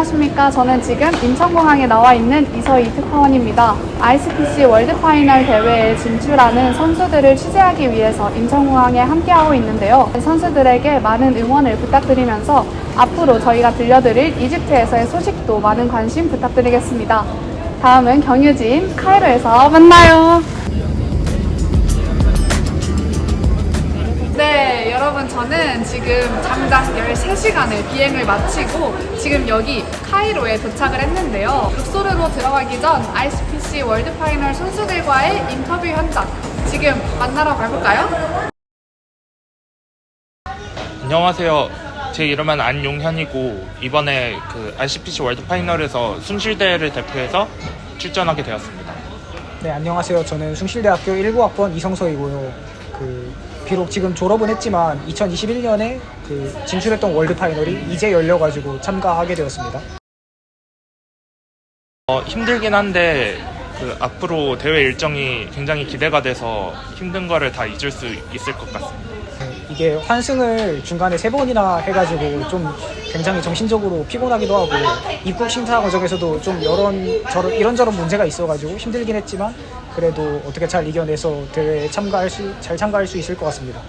안녕하십니까. 저는 지금 인천공항에 나와 있는 이서희 특파원입니다. ICPC 월드 파이널 대회에 진출하는 선수들을 취재하기 위해서 인천공항에 함께하고 있는데요. 선수들에게 많은 응원을 부탁드리면서 앞으로 저희가 들려드릴 이집트에서의 소식도 많은 관심 부탁드리겠습니다. 다음은 경유진 카이로에서 만나요. 여러분 저는 지금 장장 13시간을 비행을 마치고 지금 여기 카이로에 도착을 했는데요. 룩소르로 들어가기 전 ICPC 월드 파이널 선수들과의 인터뷰 현장 지금 만나러 가볼까요? 안녕하세요. 제 이름은 안용현이고 이번에 그 ICPC 월드 파이널에서 숭실대회를 대표해서 출전하게 되었습니다. 네, 안녕하세요. 저는 숭실대학교 19학번 이성서이고요. 그 비록 지금 졸업은 했지만 2021년에 그 진출했던 월드 파이널이 이제 열려가지고 참가하게 되었습니다. 어, 힘들긴 한데 그 앞으로 대회 일정이 굉장히 기대가 돼서 힘든 거를 다 잊을 수 있을 것 같습니다. 네, 이게 환승을 중간에 세 번이나 해가지고 좀 굉장히 정신적으로 피곤하기도 하고 입국 심사 과정에서도 좀 이런 저런 이런저런 문제가 있어가지고 힘들긴 했지만 그래도 어떻게 잘 이겨내서 대회에 참가할 수 잘 참가할 수 있을 것 같습니다.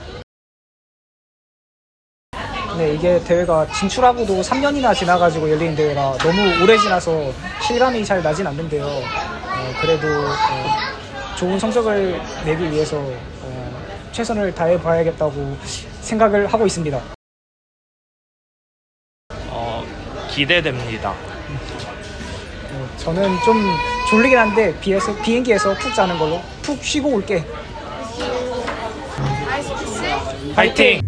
네, 이게 대회가 진출하고도 3년이나 지나가지고 열린 대회라 너무 오래 지나서 실감이 잘 나진 않는데요. 어, 그래도 어, 좋은 성적을 내기 위해서 어, 최선을 다해 봐야겠다고 생각을 하고 있습니다. 어, 기대됩니다. 어, 저는 좀 졸리긴 한데 비에서, 비행기에서 푹 자는 걸로 푹 쉬고 올게. 파이팅!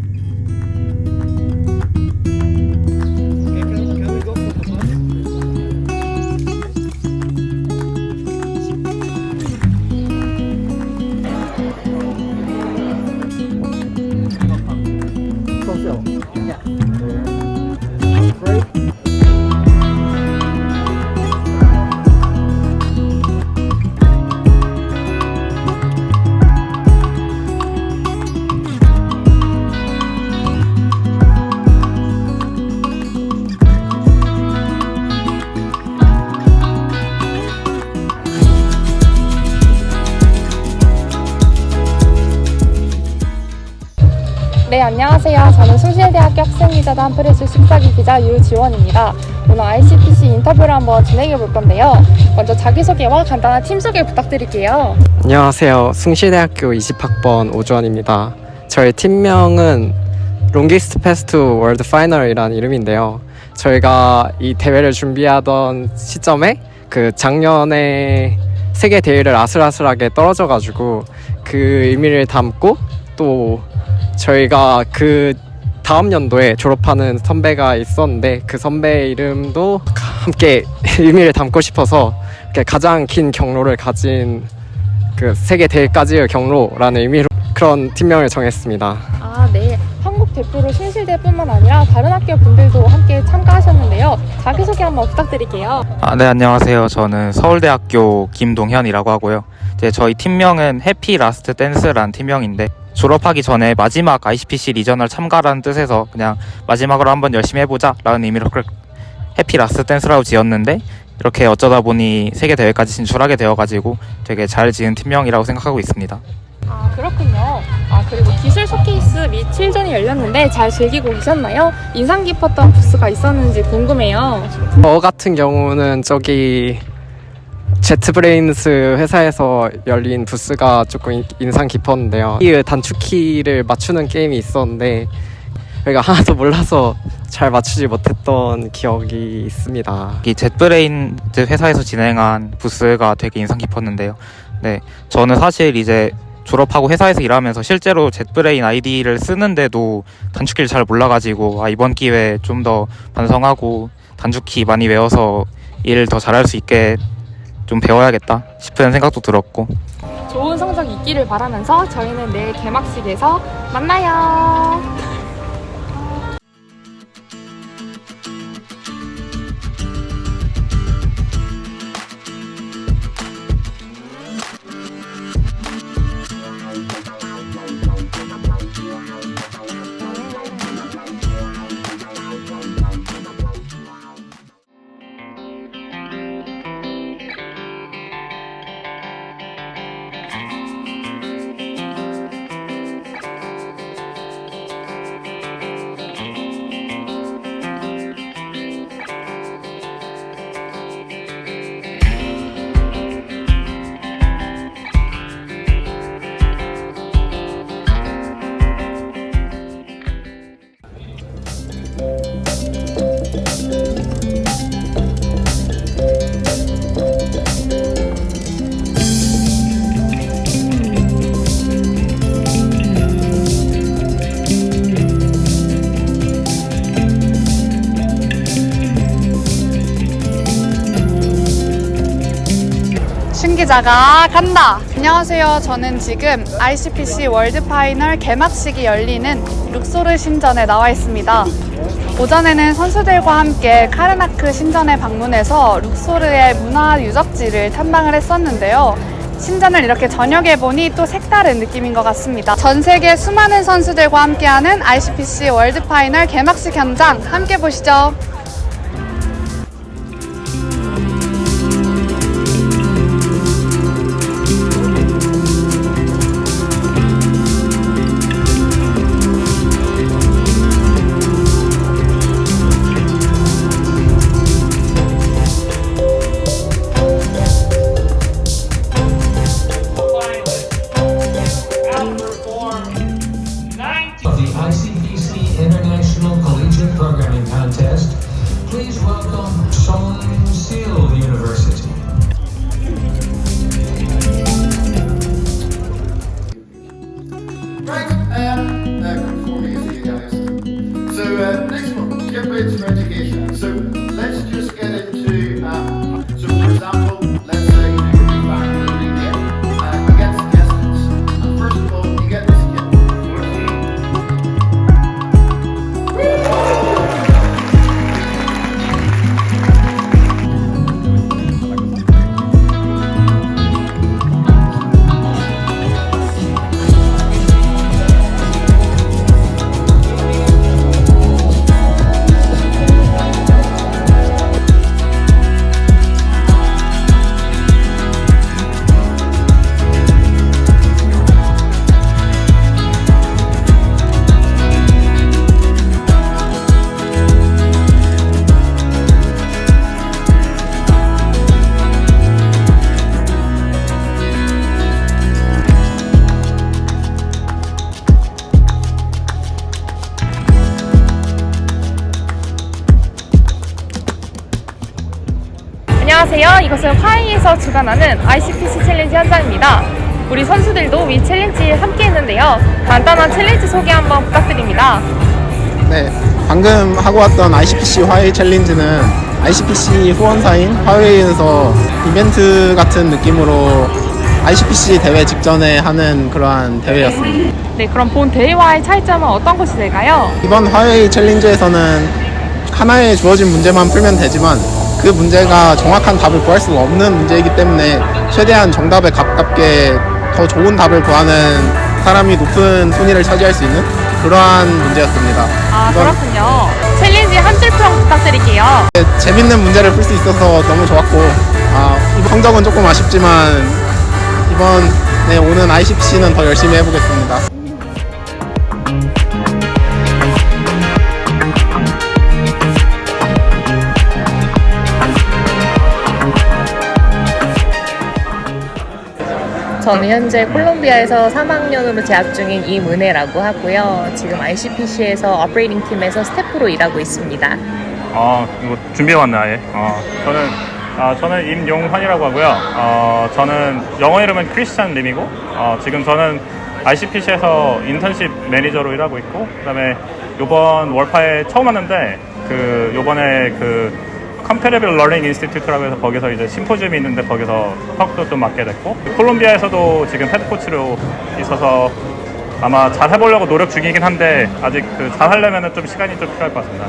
네, 안녕하세요. 저는 숭실대학교 학생기자단 프레스 14기 기자 유지원입니다. 오늘 ICPC 인터뷰를 한번 진행해 볼 건데요. 먼저 자기소개와 간단한 팀 소개 부탁드릴게요. 안녕하세요. 숭실대학교 20학번 오주환입니다. 저희 팀명은 롱기스트 페스트 월드 파이널이라는 이름인데요. 저희가 이 대회를 준비하던 시점에 그 작년에 세계 대회를 아슬아슬하게 떨어져가지고 그 의미를 담고 또 저희가 그 다음 연도에 졸업하는 선배가 있었는데 그 선배 이름도 함께 의미를 담고 싶어서 이렇게 가장 긴 경로를 가진 그 세계 대회까지의 경로라는 의미로 그런 팀명을 정했습니다. 아, 네. 한국 대표로 숭실대뿐만 아니라 다른 학교 분들도 함께 참가하셨는데요. 자기소개 한번 부탁드릴게요. 아, 네, 안녕하세요. 저는 서울대학교 김동현이라고 하고요. 이제 저희 팀명은 해피 라스트 댄스라는 팀명인데 졸업하기 전에 마지막 ICPC 리저널 참가라는 뜻에서 그냥 마지막으로 한번 열심히 해보자 라는 의미로 그렇게 해피 라스트 댄스라고 지었는데 이렇게 어쩌다 보니 세계 대회까지 진출하게 되어가지고 되게 잘 지은 팀명이라고 생각하고 있습니다. 아, 그렇군요. 아, 그리고 기술 쇼케이스 및 7전이 열렸는데 잘 즐기고 계셨나요? 인상 깊었던 부스가 있었는지 궁금해요. 저 같은 경우는 저기 제트브레인스 회사에서 열린 부스가 조금 인- 인상 깊었는데요. 이 단축키를 맞추는 게임이 있었는데 저희가 하나도 몰라서 잘 맞추지 못했던 기억이 있습니다. 이 젯브레인 회사에서 진행한 부스가 되게 인상 깊었는데요. 네, 저는 사실 이제 졸업하고 회사에서 일하면서 실제로 젯브레인 아이디를 쓰는데도 단축키를 잘 몰라가지고 아, 이번 기회에 좀 더 반성하고 단축키 많이 외워서 일을 더 잘할 수 있게 좀 배워야겠다 싶은 생각도 들었고 좋은 성적 있기를 바라면서 저희는 내일 개막식에서 만나요. 기자가 간다. 안녕하세요. 저는 지금 ICPC 월드 파이널 개막식이 열리는 룩소르 신전에 나와 있습니다. 오전에는 선수들과 함께 카르나크 신전에 방문해서 룩소르의 문화 유적지를 탐방을 했었는데요. 신전을 이렇게 저녁에 보니 또 색다른 느낌인 것 같습니다. 전 세계 수많은 선수들과 함께하는 ICPC 월드 파이널 개막식 현장 함께 보시죠. 이것은 화이에서 주관하는 ICPC 챌린지 현장입니다. 우리 선수들도 이 챌린지에 함께 했는데요. 간단한 챌린지 소개 한번 부탁드립니다. 네, 방금 하고 왔던 ICPC 화웨이 챌린지는 ICPC 후원사인 화웨이에서 이벤트 같은 느낌으로 ICPC 대회 직전에 하는 그러한 대회였습니다. 네, 그럼 본 대회와의 차이점은 어떤 것이 될까요? 이번 화웨이 챌린지에서는 하나의 주어진 문제만 풀면 되지만 그 문제가 정확한 답을 구할 수 없는 문제이기 때문에 최대한 정답에 가깝게 더 좋은 답을 구하는 사람이 높은 순위를 차지할 수 있는 그러한 문제였습니다. 아, 그렇군요. 챌린지 한 줄 평 부탁드릴게요. 네, 재밌는 문제를 풀 수 있어서 너무 좋았고 아, 이번 성적은 조금 아쉽지만 이번에 오는 ICPC는 더 열심히 해보겠습니다. 저는 현재 콜롬비아에서 3학년으로 재학 중인 이문혜라고 하고요. 지금 ICPC에서 어프레이딩 팀에서 스태프로 일하고 있습니다. 어, 이거 준비해 왔네 아예. 어, 저는 아, 저는 임용환이라고 하고요. 어, 저는 영어 이름은 크리스찬 림이고 어, 지금 저는 ICPC에서 인턴십 매니저로 일하고 있고 그다음에 요번 월파에 처음 왔는데 그 요번에 그 컴패러블 러닝 인스티튜트라고 해서 거기서 이제 심포지움이 있는데 거기서 턱도 좀 맡게 됐고 콜롬비아에서도 지금 헤드 코치로 있어서 아마 잘 해보려고 노력 중이긴 한데 아직 그잘 하려면 좀 시간이 좀 필요할 것 같습니다.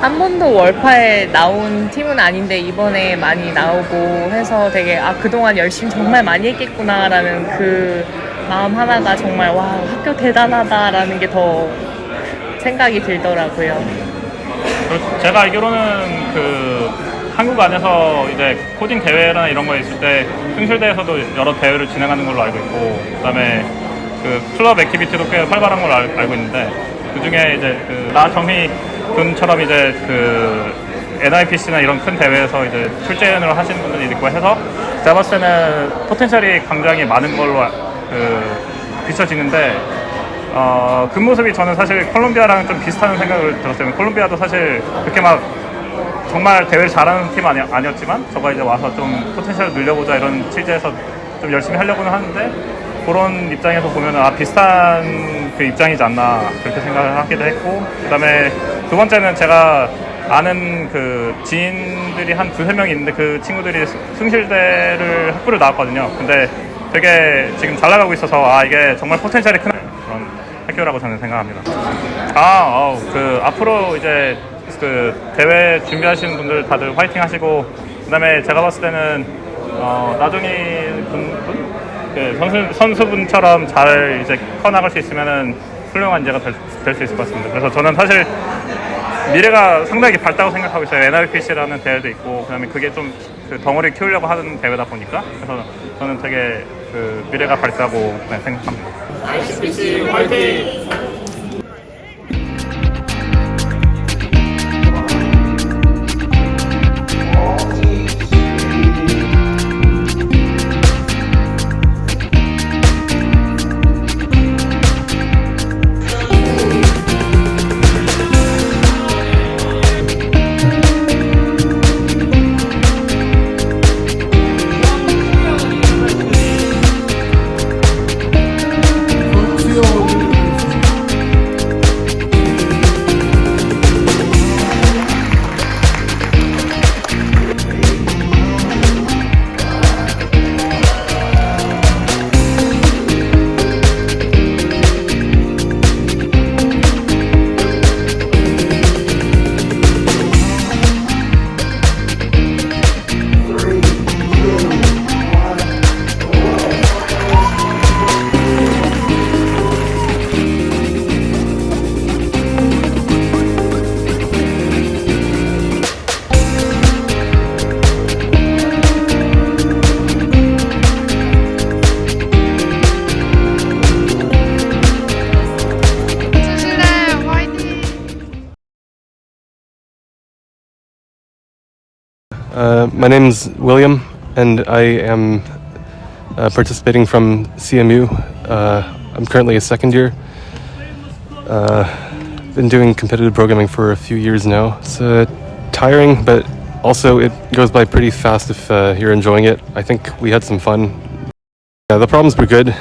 한 번도 월파에 나온 팀은 아닌데 이번에 많이 나오고 해서 되게 아 그동안 열심히 정말 많이 했겠구나라는 그 마음 하나가 정말 와 학교 대단하다라는 게 더 생각이 들더라고요. 제가 알기로는 그 한국 안에서 이제 코딩 대회나 이런 거 있을 때 승실대에서도 여러 대회를 진행하는 걸로 알고 있고 그다음에 그 클럽 액티비티도 꽤 활발한 걸로 알, 알고 있는데 그 중에 이제 그 나정희 군처럼 이제 그 NIPC나 이런 큰 대회에서 이제 출전을 하시는 분들이 있고 해서 제가 봤을 때는 포텐셜이 굉장히 많은 걸로 아- 그 비춰지는데 어, 그 모습이 저는 사실 콜롬비아랑 좀 비슷한 생각을 들었어요. 콜롬비아도 사실 그렇게 막 정말 대회를 잘하는 팀 아니, 아니었지만 저가 이제 와서 좀 포텐셜을 늘려보자 이런 취지에서 좀 열심히 하려고는 하는데 그런 입장에서 보면 아 비슷한 그 입장이지 않나 그렇게 생각을 하기도 했고 그다음에 두 번째는 제가 아는 그 지인들이 한 두세 명 있는데 그 친구들이 수- 숭실대를 학부를 나왔거든요. 근데 되게 지금 잘 나가고 있어서 아 이게 정말 포텐셜이 큰 학교라고 저는 생각합니다. 아, 어우, 그 앞으로 이제 그 대회 준비하시는 분들 다들 화이팅 하시고 그다음에 제가 봤을 때는 어, 나중에 분, 분? 그 선수 선수분처럼 잘 이제 커 나갈 수 있으면은 훌륭한 인재가 될 수 있을 것 같습니다. 그래서 저는 사실 미래가 상당히 밝다고 생각하고 있어요. NRPC라는 대회도 있고, 그다음에 그게 좀 그 덩어리 키우려고 하는 대회다 보니까, 그래서 저는 되게 그 미래가 밝다고 네, 생각합니다. 숭실대 Uh, my name's William, and I am uh, participating from CMU. Uh, I'm currently a second year. Uh, been doing competitive programming for a few years now. It's uh, tiring, but also it goes by pretty fast if you're enjoying it. I think we had some fun. Yeah, the problems were good.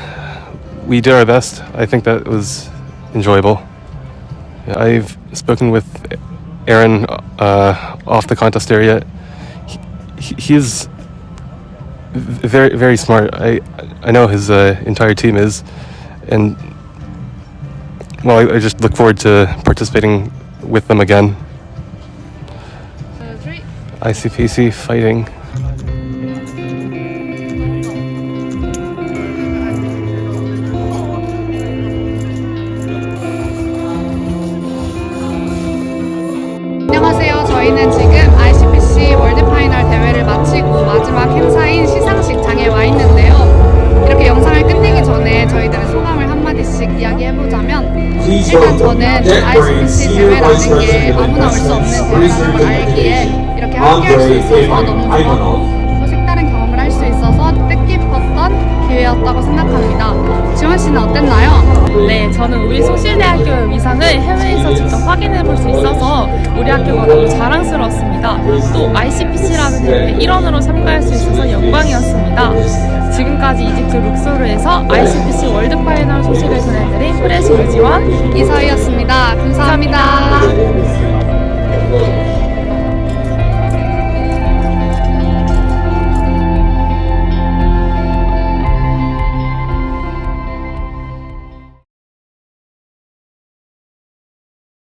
We did our best. I think that was enjoyable. Yeah, I've spoken with Aaron off the contest area he's very very smart. I I know his uh, entire team is, and well, I, I just look forward to participating with them again. ICPC fighting. 대회라는 게 아무나 올 수 없는 걸 알기에 이렇게 함께 할 수 있어서 너무 좋았고 기회였다고 생각합니다. 지원 씨는 어땠나요? 네, 저는 우리 숭실대학교의 위상을 해외에서 직접 확인해 볼 수 있어서 우리 학교가 너무 자랑스러웠습니다. 또 ICPC라는 대회 일원으로 참가할 수 있어서 영광이었습니다. 지금까지 이집트 룩소르에서 ICPC 월드 파이널 소식을 전해드린 프레시 유지원 이서희였습니다 감사합니다.